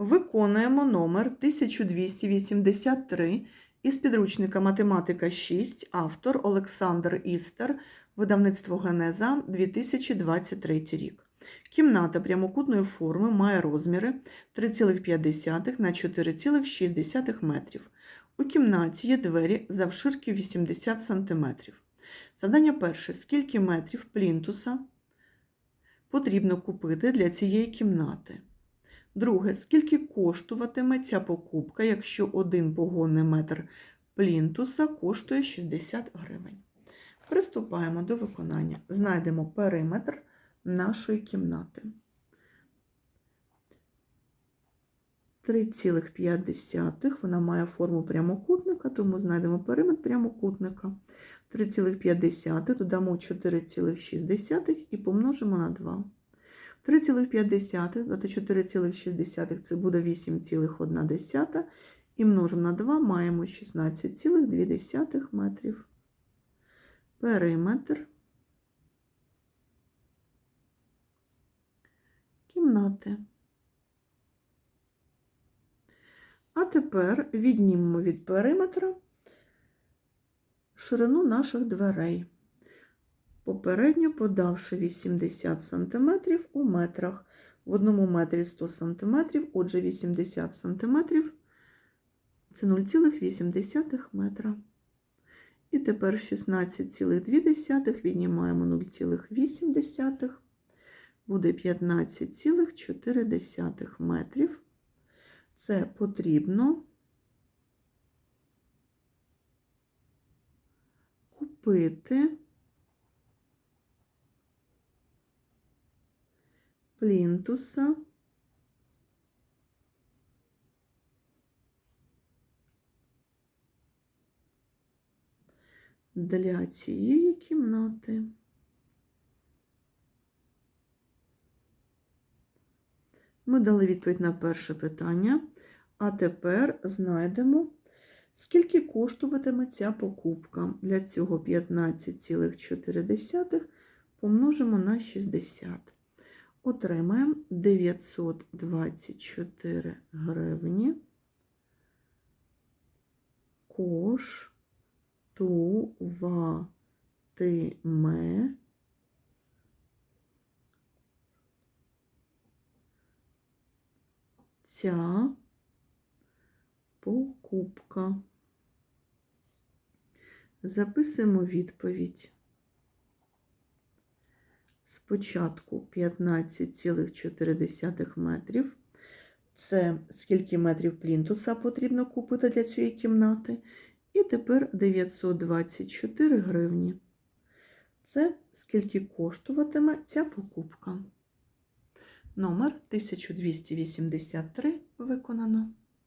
Виконуємо номер 1283 із підручника Математика 6, автор Олександр Істер, видавництво Генеза 2023 рік. Кімната прямокутної форми має розміри 3,5 на 4,6 метрів. У кімнаті є двері завширки 80 см. Завдання перше. Скільки метрів плінтуса потрібно купити для цієї кімнати? Друге, скільки коштуватиме ця покупка, якщо один погонний метр плінтуса коштує 60 гривень? Приступаємо до виконання. Знайдемо периметр нашої кімнати. 3,5. Вона має форму прямокутника, тому знайдемо периметр прямокутника. 3,5 додамо 4,6 і помножимо на 2. 3,5 додати 4,6 це буде 8,1. І множимо на 2 маємо 16,2 метрів. Периметр кімнати. А тепер віднімемо від периметра ширину наших дверей, попередньо подавши 80 см у метрах. В одному метрі 100 см, отже 80 см це 0,8 метра. І тепер 16,2 віднімаємо 0,8, буде 15,4 метрів. Це потрібно купити плінтуса для цієї кімнати. Ми дали відповідь на перше питання, а тепер знайдемо, скільки коштуватиме ця покупка. Для цього 15,4 помножимо на 60. Отримаємо 924 гривні. Коштуватиме ця покупка. Записуємо відповідь. Спочатку 15,4 метрів. Це скільки метрів плінтуса потрібно купити для цієї кімнати. І тепер 924 гривні. Це скільки коштуватиме ця покупка. Номер 1283 виконано.